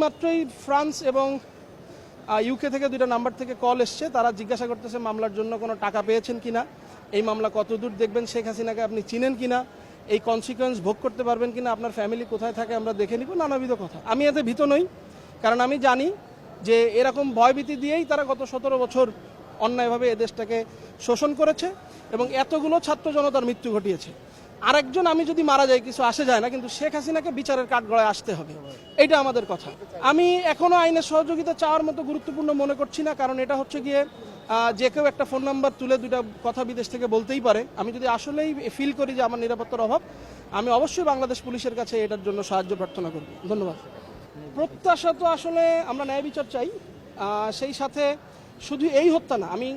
মাত্রই ফ্রান্স এবং ইউকে থেকে দুইটা নাম্বার থেকে কল এসছে। তারা জিজ্ঞাসা করতেছে মামলার জন্য কোনো টাকা পেয়েছেন কিনা, এই মামলা কত দূর দেখবেন, শেখ হাসিনাকে আপনি চিনেন কিনা, এই কনসিকোয়েন্স ভোগ করতে পারবেন কিনা, আপনার ফ্যামিলি কোথায় থাকে আমরা দেখে নিব, নানাবিধ কথা। আমি এতে ভীত নই, কারণ আমি জানি যে এরকম ভয়ভীতি দিয়েই তারা গত সতেরো বছর অন্যায়ভাবে এ দেশটাকে শোষণ করেছে এবং এতগুলো ছাত্র জনতার মৃত্যু ঘটিয়েছে। আরেকজন আমি যদি মারা যাই, কিছু আসে যায় না, কিন্তু শেখ হাসিনাকে বিচারের কাঠগড়ায় আসতে হবে। এটা আমাদের কথা। আমি এখনও আইনের সহযোগিতা চাওয়ার মতো গুরুত্বপূর্ণ মনে করছি না, কারণ এটা হচ্ছে গিয়ে যে কেউ একটা ফোন নাম্বার তুলে দুইটা কথা বিদেশ থেকে বলতেই পারে। আমি যদি আসলেই ফিল করি যে আমার নিরাপত্তার অভাব, আমি অবশ্যই বাংলাদেশ পুলিশের কাছে এটার জন্য সাহায্য প্রার্থনা করব। ধন্যবাদ। প্রত্যাশা তো আসলে আমরা ন্যায় বিচার চাই। সেই সাথে শুধু এই হত্যা না, আমি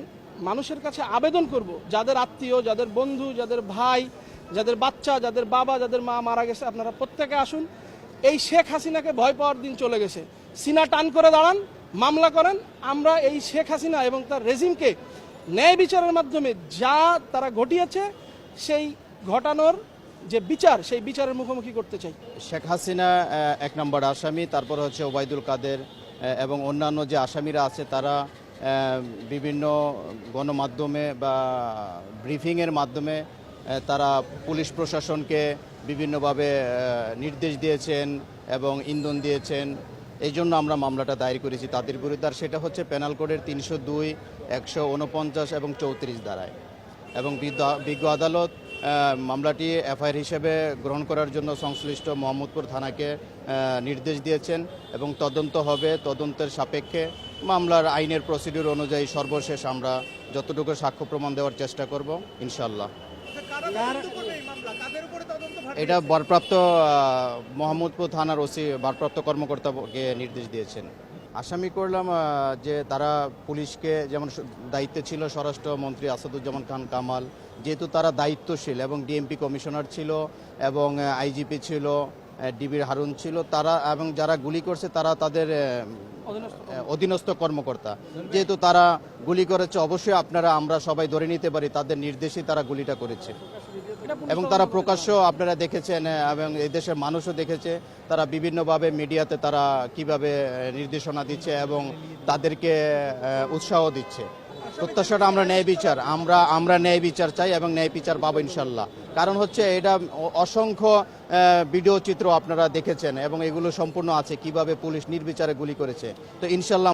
মানুষের কাছে আবেদন করব, যাদের আত্মীয়, যাদের বন্ধু, যাদের ভাই যাদের বাচ্চা, যাদের বাবা, যাদের মা মারা গেছে, আপনারা প্রত্যেকে আসুন। এই শেখ হাসিনাকে ভয় পাওয়ার দিন চলে গেছে। সিনা টান করে দাঁড়ান, মামলা করেন। আমরা এই শেখ হাসিনা এবং তার রেজিমকে ন্যায় বিচারের মাধ্যমে যা তারা ঘটিয়েছে, সেই ঘটানোর যে বিচার, সেই বিচারের মুখোমুখি করতে চাই। শেখ হাসিনা এক নম্বর আসামি, তারপর হচ্ছে ওবায়দুল কাদের এবং অন্যান্য যে আসামিরা আছে, তারা বিভিন্ন গণমাধ্যমে বা ব্রিফিংয়ের মাধ্যমে তারা পুলিশ প্রশাসনকে বিভিন্নভাবে নির্দেশ দিয়েছেন এবং ইন্ধন দিয়েছেন। এই জন্য আমরা মামলাটা দায়ের করেছি। তাদের বিরুদ্ধে আর সেটা হচ্ছে পেনাল কোডের তিনশো দুই, একশো উনপঞ্চাশ এবং চৌত্রিশ দ্বারায় এবং বিজ্ঞ আদালত মামলাটি এফআইআর হিসেবে গ্রহণ করার জন্য সংশ্লিষ্ট মোহাম্মদপুর থানাকে নির্দেশ দিয়েছেন এবং তদন্ত হবে তদন্তের সাপেক্ষে। মামলার আইনের প্রসিডিউর অনুযায়ী সর্বশেষ আমরা যতটুকু সাক্ষ্য প্রমাণ দেওয়ার চেষ্টা করব ইনশাল্লাহ এটা বরপ্রাপ্ত মোহাম্মদপুর থানার ওসি ভারপ্রাপ্ত কর্মকর্তাকে নির্দেশ দিয়েছেন। আসামি করলাম যে তারা পুলিশকে যেমন দায়িত্বে ছিল স্বরাষ্ট্রমন্ত্রী আসাদুজ্জামান খান কামাল যেহেতু তারা দায়িত্বশীল এবং ডিএমপি কমিশনার ছিল এবং আইজিপি ছিল ডিবির হারুন ছিল তারা এবং যারা গুলি করছে তারা তাদের অধীনস্থ কর্মকর্তা। যেহেতু তারা গুলি করেছে অবশ্যই আপনারা আমরা সবাই ধরে নিতে পারি তাদের নির্দেশেই তারা গুলিটা করেছে। এবং তারা প্রকাশ্য আপনারা দেখেছেন এবং এই দেশের মানুষও দেখেছে তারা বিভিন্নভাবে মিডিয়াতে তারা কীভাবে নির্দেশনা দিচ্ছে এবং তাদেরকে উৎসাহ দিচ্ছে। প্রত্যাশাটা আমরা ন্যায় বিচার আমরা আমরা ন্যায় বিচার চাই এবং ন্যায় বিচার পাবো ইনশাল্লাহ। কারণ হচ্ছে এটা অসংখ্য ভিডিও চিত্র আপনারা দেখেছেন এবং এগুলো সম্পূর্ণ আছে, কীভাবে পুলিশ নির্বিচারে গুলি করেছে। তো ইনশাল্লাহ